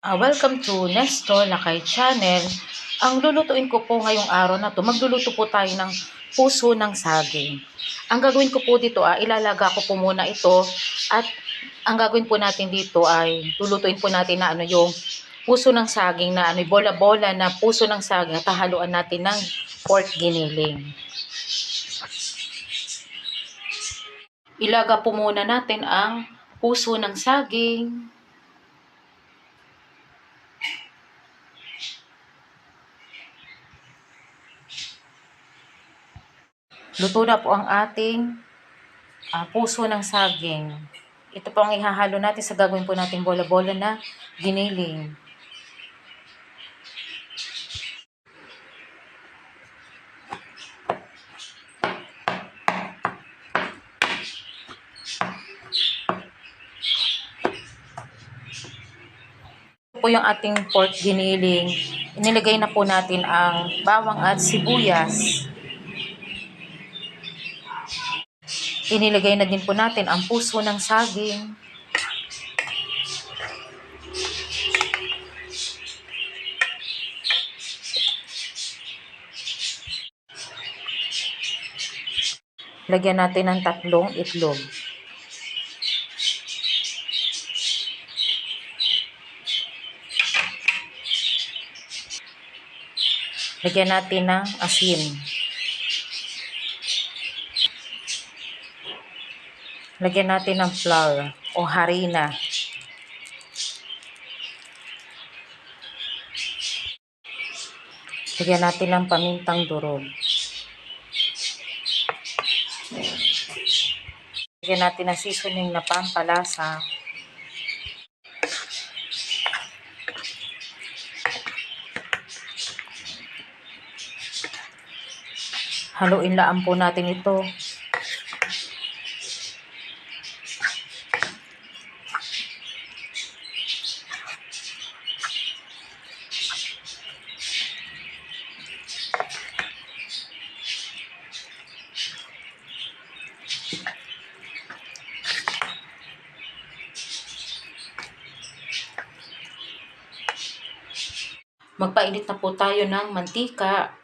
Ah, welcome to Nestor Lakay Channel. Ang lulutuin ko po ngayong araw na to, magluluto po tayo ng puso ng saging. Ang gagawin ko po dito, ah, ilalaga ko po muna ito at ang gagawin po natin dito ay lulutuin po natin na ano yung puso ng saging na ano, bola-bola na puso ng saging at hahaluan natin ng pork giniling. Ilaga po muna natin ang puso ng saging. Luto na po ang ating ah, puso ng saging. Ito po ang ihahalo natin sa gagawin po natin bola-bola na giniling. Po yung ating pork giniling. Inilagay na po natin ang bawang at sibuyas. Inilagay na din po natin ang puso ng saging. Lagyan natin ng tatlong itlog. Lagyan natin ng asin. Lagyan natin ng flour o harina. Lagyan natin ng pamintang durog. Lagyan natin ng seasoning na pampalasa. Haluin laan po natin ito. Magpainit na po tayo ng mantika.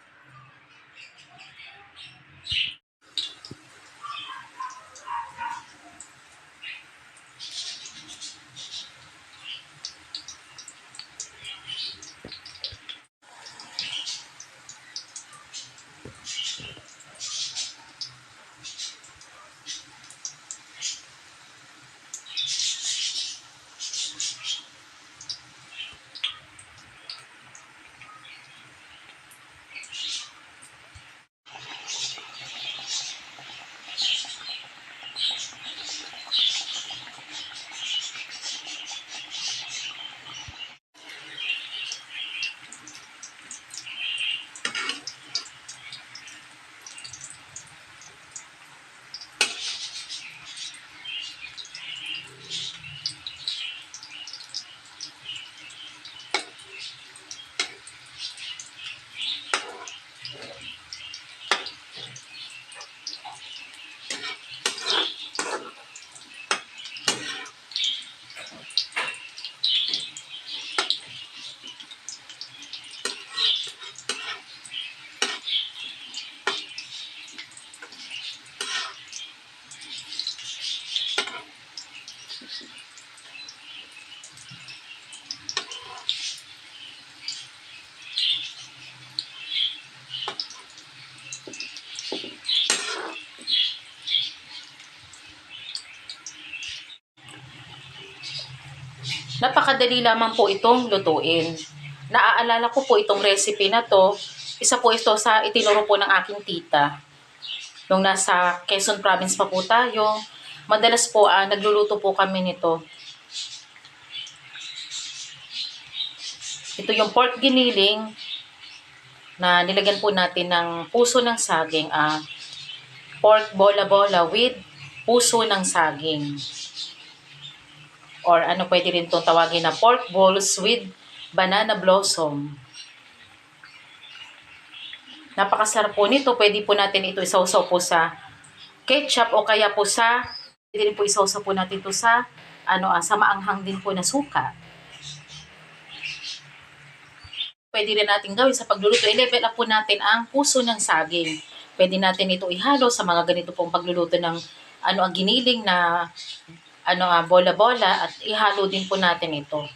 Napakadali lamang po itong lutuin. Naaalala ko po itong recipe na to. Isa po ito sa itinuro po ng aking tita. Nung nasa Quezon Province pa po tayo, madalas po ah, nagluluto po kami nito. Ito yung pork giniling na nilagyan po natin ng puso ng saging. Ah, pork bola-bola with puso ng saging or ano pwede rin itong tawagin na pork balls with banana blossom. Napakasarap po nito. Pwede po natin ito isawsaw po sa ketchup o kaya po sa pwede rin po isawsaw po natin ito sa ano ah, sa maanghang din po na suka. pwede rin natin gawin sa pagluluto, i-level up po natin ang puso ng saging. Pwede natin ito ihalo sa mga ganito pong pagluluto ng ano ang giniling na ano bola-bola at ihalo din po natin ito.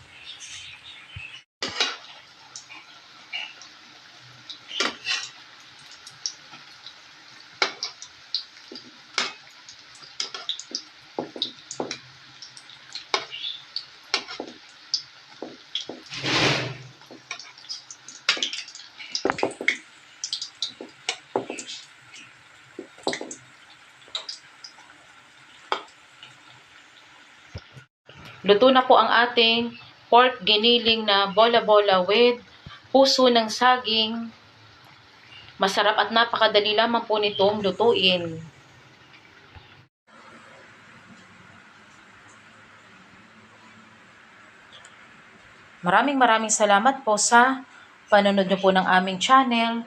Luto na po ang ating pork giniling na bola-bola with puso ng saging. Masarap at napakadali lamang po nitong lutuin. Maraming maraming salamat po sa panonood niyo po ng aming channel,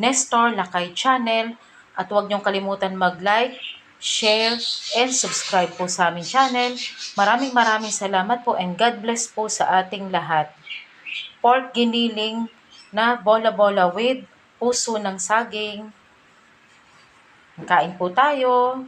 Nestor Lakay Channel. At huwag niyong kalimutan mag-like, share, and subscribe po sa aming channel. Maraming maraming salamat po and God bless po sa ating lahat. Pork giniling na bola-bola with puso ng saging. Kain po tayo.